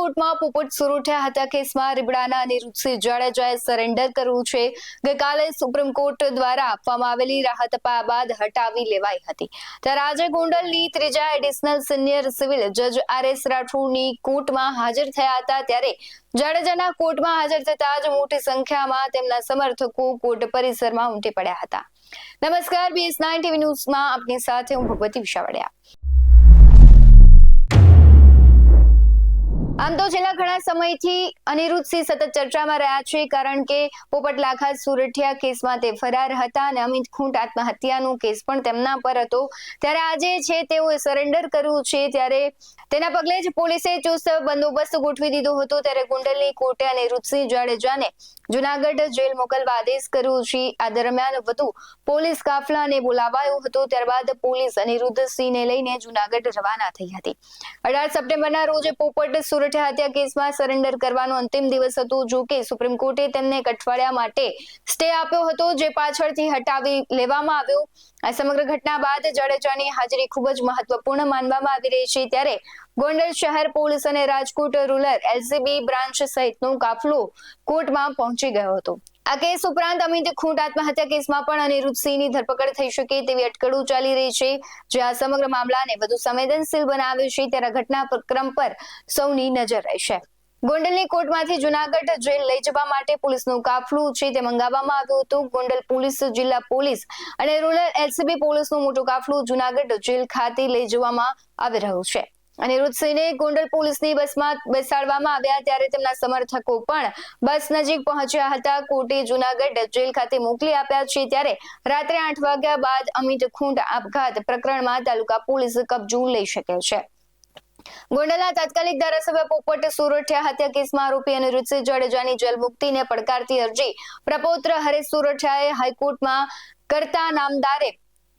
કોર્ટમાં પોપટ સુરઠિયા હત્યા કેસમાં રીબડાના અનિરુદ્ધસિંહ જાડેજાએ સરેન્ડર કરવું છે. ગઈકાલે સુપ્રીમ કોર્ટ દ્વારા આપવામાં આવેલી રાહત અપાયા બાદ હટાવી લેવાઈ હતી. ત્યારે આજે ગોંડલની ત્રીજા એડિશનલ સિનિયર સિવિલ જજ આર એસ રાઠોડની કોર્ટમાં હાજર થયા હતા. ત્યારે જાડેજાના કોર્ટમાં હાજર થતા જ મોટી સંખ્યામાં તેમના સમર્થકો કોર્ટ પરિસરમાં ઉમટી પડ્યા હતા. નમસ્કાર બીએસ નાઇન ટીવી ન્યૂઝમાં આપની સાથે હું ભગવતી વિશાવડિયા. આમ તો છેલ્લા ઘણા સમયથી અનિરુદ્ધસિંહ સતત ચર્ચામાં રહ્યા છે, કારણ કે પોપટ લાખા સુરઠિયા કેસમાં તે ફરાર હતા અને અમિત ખૂંટ આત્મહત્યાનો કેસ પણ તેમના પર હતો. ત્યારે આજે છે તેઓએ સરેન્ડર કર્યું છે, ત્યારે તેના પગલે જ પોલીસે ચુસ્ત બંદોબસ્ત ગોઠવી દીધો હતો. ત્યારે ગોંડલની કોર્ટે અનિરુદ્ધસિંહ જાડેજાને જુનાગઢ જેલ મોકલવા આદેશ કર્યો છે. આ દરમિયાન વધુ પોલીસ કાફલાને બોલાવાયો હતો. ત્યારબાદ પોલીસ અનિરુદ્ધસિંહને લઈને જુનાગઢ રવાના થઈ હતી. અઢાર સપ્ટેમ્બરના રોજ પોપટ સુરઠિયા હત્યા કેસમાં સરેન્ડર કરવાનો અંતિમ દિવસ હતો. જો કે સુપ્રીમ કોર્ટે તેમને એક અઠવાડિયા માટે સ્ટે આપ્યો હતો, જે પાછળથી હટાવી લેવામાં આવ્યો. આ સમગ્ર ઘટના બાદ જાડેજાની હાજરી ખૂબ જ મહત્વપૂર્ણ માનવામાં આવી રહી છે. ત્યારે ગોંડલ શહેર પોલીસ અને રાજકોટ રૂરલ એલસીબી બ્રાન્ચ સહિતનો કાફલો કોર્ટમાં પહોંચી ગયો હતો. આ કેસ ઉપરાંત અમિત ખૂંટ આત્મહત્યા કેસમાં પણ અનિરુદ્ધસિંહની ધરપકડ થઈ શકે તેવી અટકળો ચાલી રહી છે, જે આ સમગ્ર મામલાને વધુ સંવેદનશીલ બનાવે છે ત્યારે પ્રક્રમ પર સૌની નજર રહેશે. ગોંડલની કોર્ટમાંથી જુનાગઢ જેલ લઈ જવા માટે પોલીસનું કાફલું છે તે મંગાવવામાં આવ્યું હતું. ગોંડલ પોલીસ, જિલ્લા પોલીસ અને રૂરલ એલસીબી પોલીસનું મોટું કાફલું જુનાગઢ જેલ ખાતે લઈ જવામાં આવી રહ્યું છે. અનિરુદ્ધસિંહને ગોંડલ પોલીસની બસમાં બેસાડવામાં આવ્યા ત્યારે તેમના સમર્થકો પણ બસ નજીક પહોંચ્યા હતા. કોર્ટે જુનાગઢ જેલ ખાતે મોકલી આપ્યા છે ત્યારે રાત્રે આઠ વાગ્યા બાદ અમિત ખૂંટ આપઘાત પ્રકરણમાં તાલુકા પોલીસ કબજો લઈ શકે છે. ગોંડલના તાત્કાલિક ધારાસભ્ય પોપટ સુરઠિયા હત્યા કેસમાં આરોપી અનિરુદ્ધસિંહ જાડેજાની જેલ મુક્તિને પડકારતી અરજી પ્રપૌત્ર હરેશ સુરઠિયાએ હાઈકોર્ટમાં કરતા નામદારે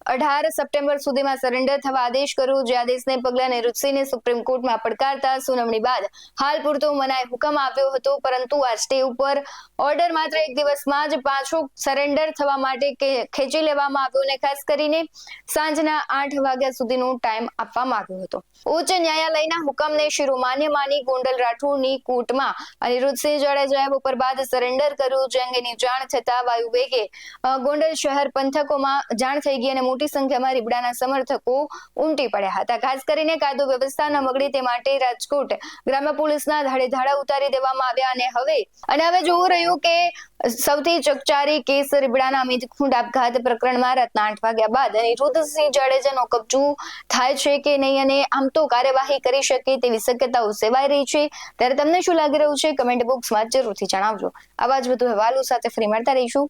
અઢાર સપ્ટેમ્બર સુધીમાં સરેન્ડર થવા આદેશ કર્યો, જે આદેશને પગલે નેહરુસિંહને સુપ્રીમ કોર્ટમાં પડકારતા સુનાવણી બાદ હાલ પૂરતો મનાય હુકમ આવ્યો હતો, પરંતુ આ સ્ટે ઉપર ઓર્ડર માત્ર એક દિવસમાં જ પાછો સરેન્ડર થવા માટે ખેંચી લેવામાં આવ્યો અને ખાસ કરીને સાંજના આઠ વાગ્યા સુધીનો ટાઈમ આપવામાં આવ્યો હતો. ઉચ્ચ ન્યાયાલયના હુકમને શિરોમાન્ય માની ગોંડલ રાઠોડની કોર્ટમાં અનિરુદ્ધસિંહ જાડેજાએ બપોર બાદ સરેન્ડર કર્યું, જે અંગેની જાણ થતા વાયુ વેગે ગોંડલ શહેર પંથકોમાં જાણ થઈ ગઈ અને મોટી સંખ્યામાં રીબડાના સમર્થકો ઉમટી પડ્યા હતા. ખાસ કરીને કાયદો વ્યવસ્થા ન બગડે તે માટે રાજકોટ ગ્રામ્ય પોલીસના ધાડે ધાડા ઉતારી દેવામાં આવ્યા અને હવે અને હવે જોવું રહ્યું કે સૌથી ચકચારી કેસ રીબડાના અમિત ખૂંડ આપઘાત પ્રકરણમાં રાતના આઠ વાગ્યા બાદ અનિરુદ્ધસિંહ જાડેજાનો કબજો થાય છે કે નહીં અને આમ તો કાર્યવાહી કરી શકે તેવી શક્યતાઓ સેવાઈ રહી છે. ત્યારે તમને શું લાગી રહ્યું છે? કમેન્ટ બોક્સમાં જરૂરથી જણાવજો. આવા જ વધુ અહેવાલો સાથે ફરી મળતા રહીશું.